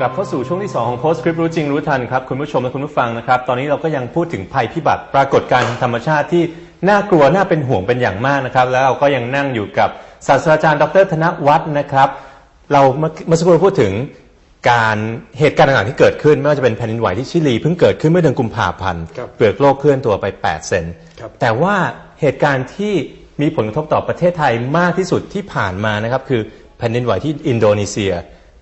กลับเข้าสู่ช่วงที่ 2 ของ Postscript รู้จริงรู้ทันครับ คุณผู้ชมและคุณผู้ฟังนะครับ ตอนนี้เราก็ยังพูดถึงภัยพิบัติปรากฏการณ์ทางธรรมชาติที่น่ากลัวน่าเป็นห่วงเป็นอย่างมากนะครับ แล้วเราก็ยังนั่งอยู่กับศาสตราจารย์ ดรธนวัฒน์นะครับ เราเมื่อเมื่อสักครู่พูดถึงการเหตุการณ์ต่างๆที่เกิดขึ้น ไม่ว่าจะเป็นแผ่นดินไหวที่ชิลีเพิ่งเกิดขึ้นเมื่อเดือนกุมภาพันธ์ครับเปลือกโลกเคลื่อนตัวไป 8 เซนครับ แต่ว่าเหตุการณ์ที่มีผลกระทบต่อประเทศไทยมากที่สุดที่ผ่านมานะครับ คือแผ่นดินไหวที่อินโดนีเซีย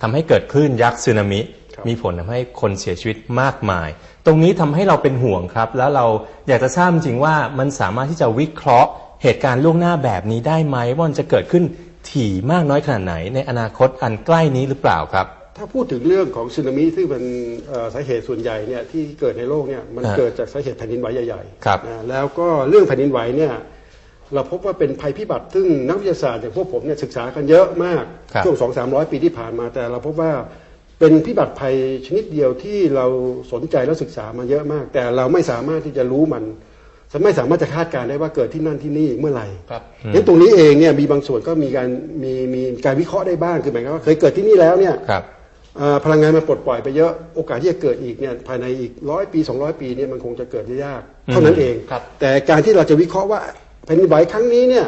ทำให้เกิดคลื่นยักษ์สึนามิครับมีผลทำให้คนเสียชีวิตมากมาย ตรงนี้ทำให้เราเป็นห่วงครับ แล้วเราอยากจะทราบจริงๆว่ามันสามารถที่จะวิเคราะห์เหตุการณ์ล่วงหน้าแบบนี้ได้ไหมว่ามันจะเกิดขึ้นถี่มากน้อยขนาดไหน ในอนาคตอันใกล้นี้หรือเปล่าครับ ถ้าพูดถึงเรื่องของสึนามิซึ่งเป็นเอ่อสาเหตุส่วนใหญ่เนี่ยที่เกิดในโลกเนี่ยมันฮะเกิดจากสาเหตุแผ่นดินไหวใหญ่ครับๆนะแล้วก็เรื่องแผ่นดินไหวเนี่ย เราพบว่าเป็นภัยพิบัติซึ่งนักวิทยาศาสตร์อย่างพวกผมเนี่ยศึกษากันเยอะมากครับช่วงสองสามร้อยปีที่ผ่านมาแต่เราพบว่าเป็นพิบัติภัยชนิดเดียวที่เราสนใจและศึกษามาเยอะมาก แต่เราไม่สามารถที่จะรู้มันไม่สามารถจะคาดการณ์ได้ว่าเกิดที่นั่นที่นี่เมื่อไหร่ครับงั้นตรงนี้เองเนี่ยมีบางส่วนก็มีการมีมีการวิเคราะห์ได้บ้างคือหมายความว่าเคยเกิดที่นี่แล้วเนี่ยครับเอ่อพลังงานมันปลดปล่อยไปเยอะโอกาสที่จะเกิดอีกเนี่ยภายในอีกร้อยปี 200 ปีเนี่ยมันคงจะเกิดได้ยากเท่านั้นเองครับแต่การที่เราจะวิเคราะห์ว่า แผ่นดินไหวครั้งนี้เนี่ย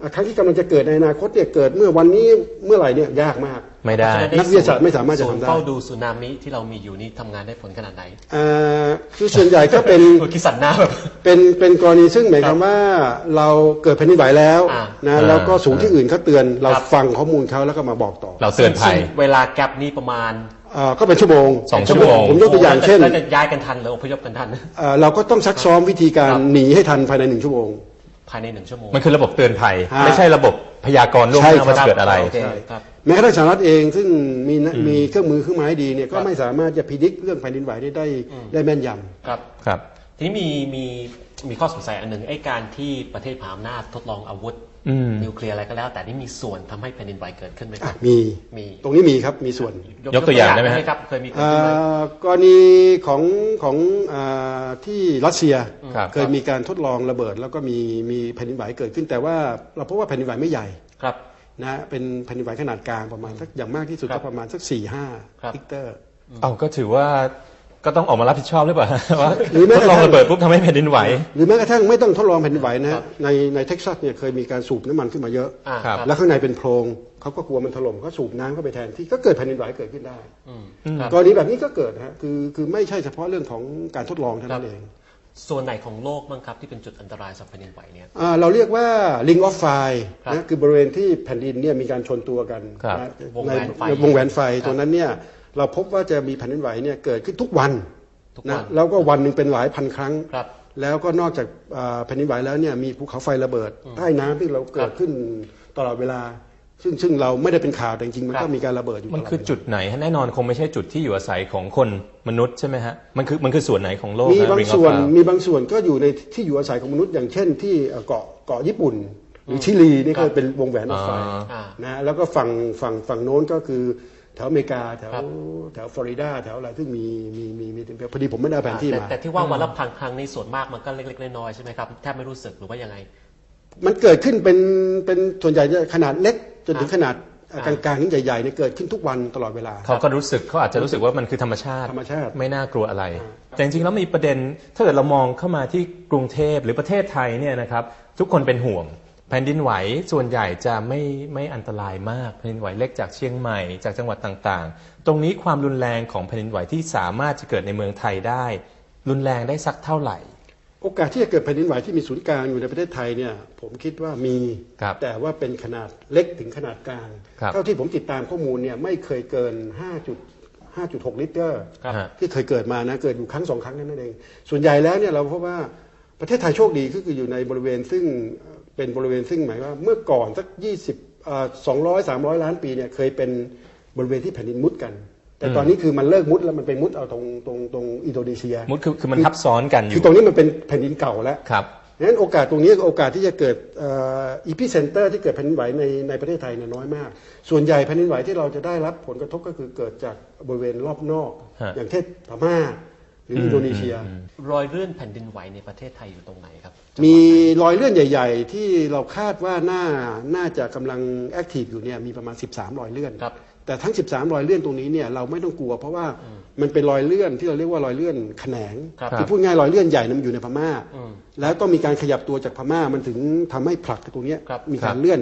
อะครั้งที่กำลังจะเกิดในอนาคตเนี่ยเกิดเมื่อวันนี้เมื่อไหร่เนี่ยยากมาก ไม่ได้เพราะฉะนักวิทยาศาสตร์ไม่สามารถจะศูนย์ทำได้เฝ้าดูสึนามิที่เรามีอยู่นี่ทำงานได้ผลขนาดไหนเอ่อคือส่วนใหญ่ก็เป็นคุณคิดสันหน้าแบบเป็นเป็นกรณีซึ่งหมายความว่าเราเกิดแผ่นดินไหวแล้วอ่านะอ่าแล้วก็ศูนย์ที่อื่นเขาเตือนเราครับฟังข้อมูลเขาแล้วก็มาบอกต่อ เราเตือนภัยซึ่งเวลาแกลบนี้ประมาณเอ่อก็เป็นชั่วโมงสองชั่วโมงผมยกตัวอย่างเช่นแล้วจะย้ายกันทันหรืออพยพกันทันเอ่อเราก็ต้องซักซ้อมวิธีการครับหนีให้ทันภายในหนึ่งชั่วโมง ภายในหนึ่งชั่วโมง มันคือระบบเตือนภัย ฮะไม่ใช่ระบบพยากรณ์ล่วงหใช่น้าว่าครัจะบเกิดอะไรโอเค ใช่ครับ แม้กระทั่งสหรัฐเองซึ่งมีนะมีเครื่องมือเครื่องไม้ดีเนี่ยก็ไม่สามารถจะพิจิตรเรื่องแผ่นดินไหวได้ได้ได้แม่นยำ ครับ ครับ ทีนี้มีมีมีข้อสงสัยอันหนึ่งไอ้การที่ประเทศมหาอำนาจทดลองอาวุธอืม นิวเคลียร์อะไรก็แล้ว แต่นี่มีส่วนทำให้แผ่นดินไหวเกิดขึ้นไหมคอะรับมีมีตรงนี้มีครับมีส่วน ยกตัวอย่างได้ไหมฮะครับเคยมีเกิดเอ่ขึ้นไหมอกรณีของของอ่าที่รัสเซียครับเคยมีการทดลองระเบิด แล้วก็มีมีแผ่นดินไหวเกิดขึ้น แต่ว่าเราพบว่าแผ่นดินไหวไม่ใหญ่ครับนะเป็นแผ่นดินไหวขนาดกลางประมาณสักอย่างมากที่สุดครัก็บประมาณสักสี่ห้าครับลิกเตอร์เอาก็ถือว่า ก็ต้องออกมารับผิดชอบหรือเปล่าว่าหรือแม้ทกดระลทั่องงระเบิดปุ๊บทำให้แผ่นดินไหว หรือแม้กระทั่งไม่ต้องทดลองแผ่นดินไหวนะครัฮะบในในเท็กซัสเนี่ยเคยมีการสูบน้ำมันขึ้นมาเยอะ อ่าครับ แล้วข้างในเป็นโพรงเขาก็กลัวมันถล่มก็สูบน้ำเข้าไปแทนที่ก็เกิดแผ่นดินไหวเกิดขึ้นได้อืมอืมครับ กรณีแบบนี้ก็เกิดนะฮะคือคือไม่ใช่เฉพาะเรื่องของการทดลองเท่านั้นเองส่วนไหนของโลกบ้างครับที่เป็นจุดอันตรายสำหรับแผ่นดินไหวเนี่ย อ่าเราเรียกว่า ring of fire ครับนะคือบริเวณที่แผ่นดินเนี่ยมีการชนตัวกันครับ นะวงในแหวนไฟวงแหวนไฟครับตรงนั้นเนี่ย เราพบว่าจะมีแผ่นดินไหวเนี่ยเกิดขึ้นทุกวันทุกวันนะแล้วก็วันหนึ่งเป็นหลายพันครั้งครับแล้วก็นอกจากอ่าแผ่นดินไหวแล้วเนี่ยมีภูเขาไฟระเบิด ใต้น้ำที่เราเกิดขึ้นตลอดเวลา ซึ่งซึ่งเราไม่ได้เป็นข่าวแต่จริงๆมันครัก็บมีการระเบิดอยู่มันตลดคือเวลาจุดไหนฮะแน่นอนคงไม่ใช่จุดที่อยู่อาศัยของคนมนุษย์ใช่ไหมฮะมันคือมันคือส่วนไหนของโลกมีฮะบาง Ring of ส่วน Fire มีบางส่วนก็อยู่ในที่อยู่อาศัยของมนุษย์อย่างเช่น ที่เอ่อเกาะเกาะญี่ปุ่นหรือชิลีนี่ก็เป็นวงแหวนรถไฟอ่าอ่านะแล้วก็ฝั่งฝั่งฝั่งโน้นก็คือ แถวอเมริกาแถวครับ แถวฟลอริดาแถวอะไรซึ่งมีมีมีมีพอดีผมไม่ได้เอาแผนที่แต่มา แต่ที่ว่าวันละพันครั้งในส่วนมากมันก็เล็กๆน้อยๆใช่ไหมครับแทบไม่รู้สึกหรือว่ายังไง มันเกิดขึ้นเป็นเป็นส่วนใหญ่จะขนาดเล็กจนถึงอ่าขนาดกลางๆถึงใหญ่ๆเนี่ยเกิดขึ้นทุกวันตลอดเวลา เขาก็รู้สึกเขาอาจจะรู้สึกว่ามันคือธรรมชาติ ธรรมชาติ ไม่น่ากลัวอะไร แต่จริงๆแล้วมีประเด็นถ้าเกิดเรามองเข้ามาที่กรุงเทพหรือประเทศไทยเนี่ยนะครับทุกคนเป็นห่วง แผ่นดินไหวส่วนใหญ่จะไม่ไม่อันตรายมากแผ่นดินไหวเล็กจากเชียงใหม่จากจังหวัดต่างๆ ตรงนี้ความรุนแรงของแผ่นดินไหวที่สามารถจะเกิดในเมืองไทยได้ รุนแรงได้สักเท่าไหร่ โอกาสที่จะเกิดแผ่นดินไหวที่มีศูนย์กลางอยู่ในประเทศไทยเนี่ยผมคิดว่ามีครับแต่ว่าเป็นขนาดเล็กถึงขนาดกลางครับเท่าที่ผมติดตามข้อมูลเนี่ยไม่เคยเกิน 5.5.6 ลิตรครับฮะที่เคยเกิดมานะเกิดอยู่ครั้งสองครั้งนั้นเองส่วนใหญ่แล้วเนี่ยเราพบว่า ประเทศไทยโชคดีก็คืออยู่ในบริเวณซึ่งเป็นบริเวณซึ่งหมายว่าเมื่อก่อนสัก20อ่า200 300ล้านปีเนี่ยเคยเป็นบริเวณที่แผ่นดินมุดกัน แต่ตอนนี้คือมันเลิกมุดแล้วมันไปมุดเอาตรงตรงตรงอินโดนีเซีย มุดคือคือมันทับซ้อนกันอคือยู่ตรงนี้มันเป็นแผ่นดินเก่าแล้วครับดังนั้นโอกาสตรงนี้โอกาสที่จะเกิดอีพิเซนเตอร์ที่เกิดแผ่นดินไหวในในประเทศไทยเนี่ยน้อยมาก ส่วนใหญ่แผ่นดินไหวที่เราจะได้รับผลกระทบก็คือเกิดจากบริเวณรอบนอกฮะอย่างเช่นพม่า หรืออินโดนีเซีย รอยเลื่อนแผ่นดินไหวในประเทศไทยอยู่ตรงไหนครับ มีรอยเลื่อนใหญ่ ๆ ที่เราคาดว่าน่าน่าจะกำลังแอคทีฟอยู่เนี่ยมีประมาณ 13 รอยเลื่อนครับแต่ทั้ง 13 รอยเลื่อนตรงนี้เนี่ยเราไม่ต้องกลัว เพราะว่ามันเป็นรอยเลื่อนที่เราเรียกว่ารอยเลื่อนแขนงครับคือพูดง่ายรอยเลื่อนใหญ่นั้นมันอยู่ในพม่าอืมแล้วต้องมีการขยับตัวจากพม่ามันถึงทำให้ผลักตรงเนี้ยครับมีการเลื่อน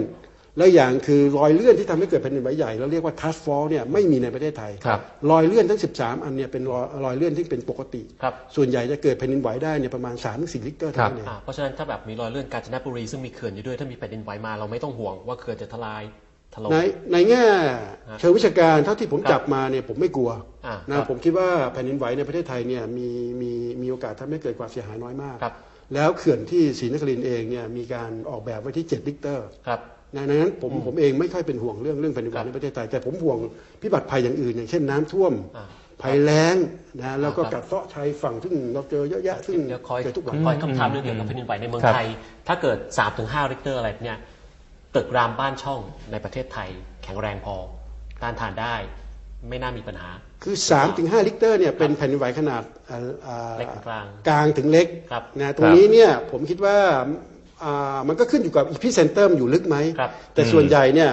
และอย่างคือรอยเลื่อนที่ทำให้เกิดแผ่นดินไหวใหญ่เราเรียกว่าทัสฟอลเนี่ยไม่มีในประเทศไทยครับรอยเลื่อนทั้ง 13 อันเนี่ยเป็นรอยรอยเลื่อนที่เป็นปกติครับส่วนใหญ่จะเกิดแผ่นดินไหวได้เนี่ยประมาณ3-4ลิตรเท่านั้นเองอ่าเพราะฉะนั้นถ้าแบบมีรอยเลื่อนกาญจนบุรีซึ่งมีเขื่อนอยู่ด้วยถ้ามีแผ่นดินไหวมาเราไม่ต้องห่วงว่าเขื่อนจะทลายถล่มในในแง่ฮะเชิงวิชาการเท่าที่ผมครับจับมาเนี่ยผมไม่กลัวอ่านะครับผมคิดว่าแผ่นดินไหวในประเทศไทยเนี่ยมีมีมีโอกาสทำให้เกิดความเสียหายน้อยมากครับแล้วเขื่อนที่ศรีนครินทร์เองเนี่ยมีการออกแบบไว้ที่ 7 ลิตร ครับดังนั้นผมผมเองไม่ค่อยเป็นห่วงเรื่องเรื่องแผ่นดินไหวครับในประเทศไทยแต่ผมห่วงพิบัติภัยอย่างอื่น อย่างเช่นน้ำท่วมอ่าภัยแล้งนะแล้วก็ครับกัดเซาะชายฝั่งซึ่งเราเจอเยอะแยะซึ่งเดี๋ยวคอยเกิดทุกวันคอยคำถามเรื่องเกี่ยวกับแผ่นดินไหวในเมืองครับไทย ถ้าเกิด3-5ถึงริกเตอร์อะไรเนี่ยตึกรามบ้านช่องในประเทศไทย แข็งแรงพอต้านทานได้ไม่น่ามีปัญหา คือ3ถึง5ลิตรเนี่ยเป็นแผ่นดินไหวขนาดอ่าอ่าเล็กกลางกลางถึงเล็กครับนะตรงนี้เนี่ยผมคิดว่าอ่า มันก็ขึ้นอยู่กับอีพิเซนเตอร์อยู่ลึกไหมครับแต่ส่วนใหญ่เนี่ย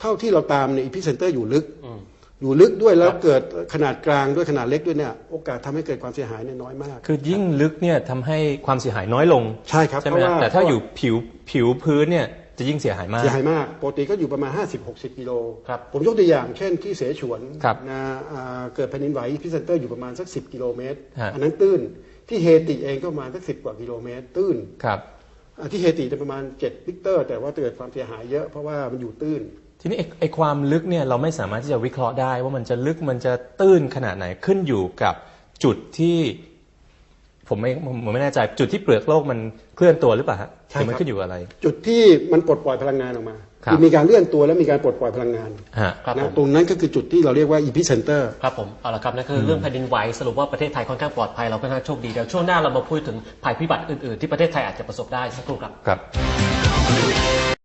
เท่าที่เราตามเนี่ยอีพิเซนเตอร์อยู่ลึกอืมอยู่ลึกด้วยแล้วครับเกิดขนาดกลางด้วยขนาดเล็กด้วยเนี่ยโอกาสทำให้เกิดความเสียหายเนี่ยน้อยมาก คือยิ่งลึกเนี่ยทำให้ความเสียหายน้อยลง ใช่ครับใช่ไหมเพคราะรับว่าแต่ถ้าอยู่ผิวผิวพื้นเนี่ยจะยิ่งเสียหายมาก เสียหายมาก ปกติก็อยู่ประมาณ 50-60 กิโลครับผมยกตัวอย่างเช่นที่เสฉวนครับนะอ่าเกิดแผ่นดินไหวอีพิเซนเตอร์อยู่ประมาณสัก 10 กิโลเมตรฮะอันนั้นตื้น ที่เฮติเองก็ประมาณสักสิกว่ากิโลเมตร ตื้นครับอ่า ที่เฮติจะประมาณ 7 ลิกเตอร์ แต่ว่าเกิดความเสียหายเยอะเพราะว่ามันอยู่ตื้น ทีนี้ไอ้ไอความลึกเนี่ยเราไม่สามารถที่จะวิเคราะห์ได้ ว่ามันจะลึกมันจะตื้นขนาดไหนขึ้นอยู่กับจุดที่ ผมไม่ผมไม่แน่ใจจุดที่เปลือกโลกมันเคลื่อนตัวหรือเปล่าฮะใช่หรือมันครับขึ้นอยู่กับอะไร จุดที่มันปลดปล่อยพลังงานออกมาครับอมีการเลื่อนตัวและมีการปลดปล่อยพลังงานฮะครับผนะมตรงนั้นก็คือจุดที่เราเรียกว่าอีพิเซนเตอร์ครับผมเอาละครับนั่นคือเรื่องแผ่นดินไหวสรุปว่าประเทศไทยค่อนข้างปลอดภัยเราค่อนข้างโชคดีเดี๋ยวช่วงหน้าเรามาพูดถึงภัยพิบัติอื่นๆ ที่ประเทศไทยอาจจะประสบได้สักครู่ครับครับ